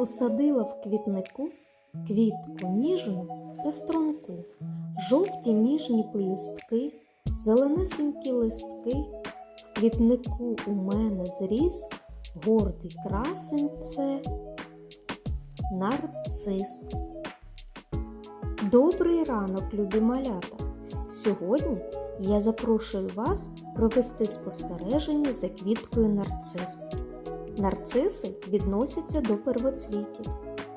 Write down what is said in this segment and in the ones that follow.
посадила в квітнику квітку ніжну та струнку, жовті ніжні пелюстки, зеленесенькі листки, в квітнику у мене зріс, гордий красень це нарцис. Добрий ранок, любі малята! Сьогодні я запрошую вас провести спостереження за квіткою нарцис. Нарциси відносяться до первоцвітів,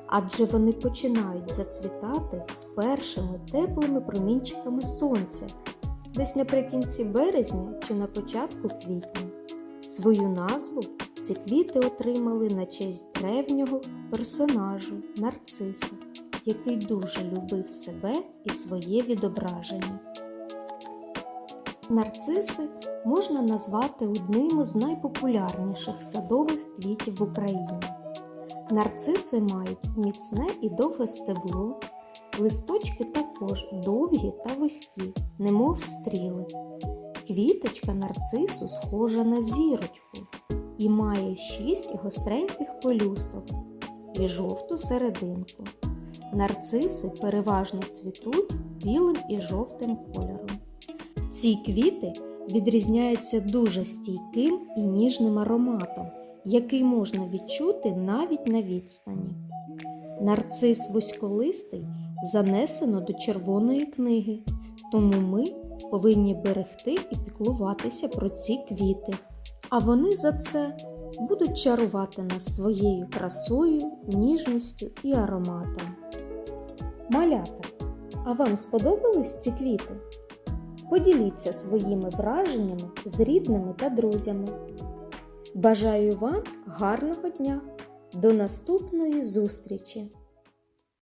адже вони починають зацвітати з першими теплими промінчиками сонця, десь наприкінці березня чи на початку квітня. Свою назву ці квіти отримали на честь древнього персонажу нарциса, який дуже любив себе і своє відображення. Нарциси можна назвати одним із найпопулярніших садових квітів в Україні. Нарциси мають міцне і довге стебло, листочки також довгі та вузькі, немов стріли. Квіточка нарцису схожа на зірочку і має шість гостреньких пелюсток і жовту серединку. Нарциси переважно цвітуть білим і жовтим кольором. Ці квіти відрізняються дуже стійким і ніжним ароматом, який можна відчути навіть на відстані. Нарцис вузьколистий занесено до червоної книги, тому ми повинні берегти і піклуватися про ці квіти. А вони за це будуть чарувати нас своєю красою, ніжністю і ароматом. Малята, а вам сподобались ці квіти? Поділіться своїми враженнями з рідними та друзями. Бажаю вам гарного дня! До наступної зустрічі!